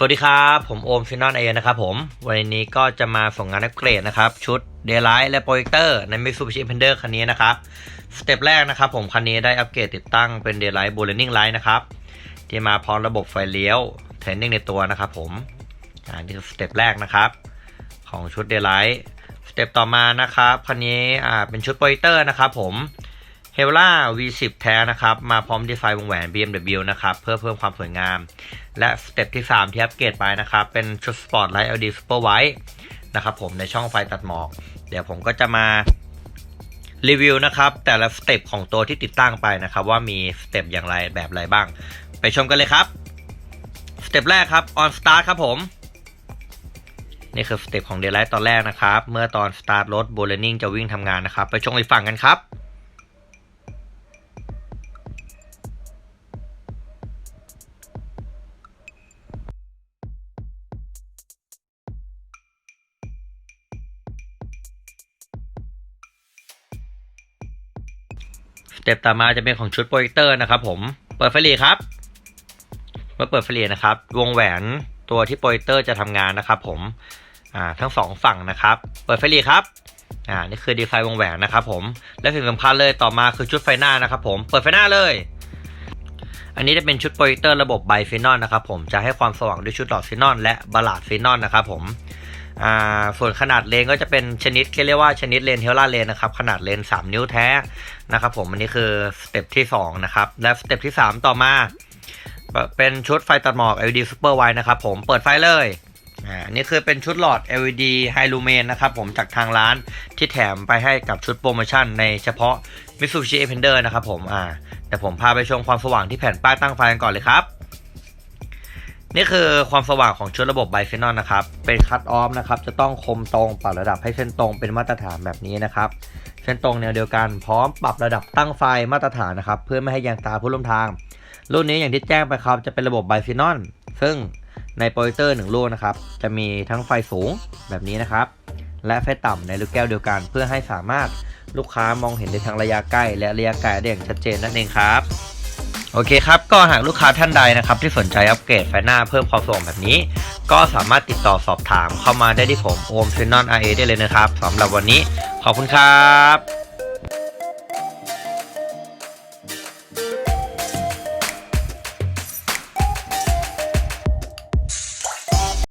สวัสดีครับ ผมโอมฟินอนเอนะครับผม วันนี้ก็จะมาส่งงานอัปเกรดนะครับ ชุดเดลไลท์และโปรเจคเตอร์ใน Mitsubishi Pander คันนี้นะครับ สเต็ปแรกนะครับผม คันนี้ได้อัปเกรดติดตั้งเป็นเดลไลท์ b o l e n i n g Light นะครับที่มาพร้อมระบบไฟเลี้ยวเทนนิ่งในตัวนะครับผมอ่านี่คือสเต็ปแรกนะครับ ของชุดเดลไลท์สเต็ปต่อมานะครับคันนี้อ่าเป็นชุดโปรเจคเตอร์นะครับผม เฮล่า V10 แท้นะครับ มาพร้อมดีไซน์วงแหวน BMW นะครับ เพื่อเพิ่มความสวยงาม และสเต็ปที่ 3 ที่อัปเกรดไปนะครับ เป็นชุด Spotlight LED Super White นะครับผมในช่องไฟตัดหมอก เดี๋ยวผมก็จะมารีวิวนะครับ แต่ละสเต็ปของตัวที่ติดตั้งไปนะครับ ว่ามีสเต็ปอย่างไรแบบไรบ้าง ไปชมกันเลยครับสเต็ปแรกครับ on start ครับผมนี่คือสเต็ปของ Daylight ตอนแรกนะครับ เมื่อตอน start รถ b o l e n i n g จะวิ่งทำงานนะครับ ไปชมอีกฝั่งกันครับ เต็ปต่อมาจะเป็นของชุดโปรเจคเตอร์นะครับผม เปิดไฟหลีครับ เมื่อเปิดไฟหลีนะครับ วงแหวนตัวที่โปรเจคเตอร์จะทำงานนะครับ ผม อ่า ทั้งสองฝั่งนะครับ เปิดไฟหลีครับ อ่า นี่คือดีไซน์วงแหวนนะครับผม และสิ่งสำคัญเลยต่อมาคือชุดไฟหน้านะครับ ผม เปิดไฟหน้าเลย อันนี้จะเป็นชุดโปรเจคเตอร์ระบบไบฟีนอลนะครับผม จะให้ความสว่างด้วยชุดหลอดฟีนอลและบาลาดฟีนอลนะครับผม อ่าส่วนขนาดเลนก็จะเป็นชนิดที่เรียกว่าชนิดเลนเทลล่าเลนนะครับ ขนาดเลน 3 นิ้วแท้นะครับผมอันนี้คือสเต็ปที่ 2 นะครับ และสเต็ปที่ 3 ต่อมา เป็นชุดไฟตัดหมอก LED Super Wide นะครับผมเปิดไฟเลยอ่านี่คือเป็นชุดหลอด LED High Lumen นะครับผมจากทางร้านที่แถมไปให้กับชุดโปรโมชั่นในเฉพาะ Mitsubishi Xpander นะครับผมอ่าแต่ผมพาไปชมความสว่างที่แผ่นป้ายตั้งไฟกันก่อนเลยครับ นี่คือความสว่างของชุดระบบไบฟินอลนะครับ เป็นคัตออฟนะครับ จะต้องคมตรงปรับระดับให้เส้นตรงเป็นมาตรฐานแบบนี้นะครับ เส้นตรงแนวเดียวกันพร้อมปรับระดับตั้งไฟมาตรฐานนะครับ เพื่อไม่ให้ยางตาผู้ร่วมทาง รุ่นนี้อย่างที่แจ้งไปครับจะเป็นระบบไบฟินอลซึ่งในโปรเจคเตอร์หนึ่งลูกนะครับ จะมีทั้งไฟสูงแบบนี้นะครับ และไฟต่ำในลูกแก้วเดียวกัน เพื่อให้สามารถลูกค้ามองเห็นได้ทั้งระยะใกล้ และระยะไกลได้อย่างชัดเจนนั่นเองครับ โอเคครับก็หากลูกค้าท่านใดนะครับที่สนใจอัปเกรดไฟหน้าเพิ่มความสว่างแบบนี้ ก็สามารถติดต่อสอบถามเข้ามาได้ที่ผมโอมซินนอนไอได้เลยนะครับสำหรับวันนี้ขอบคุณครับ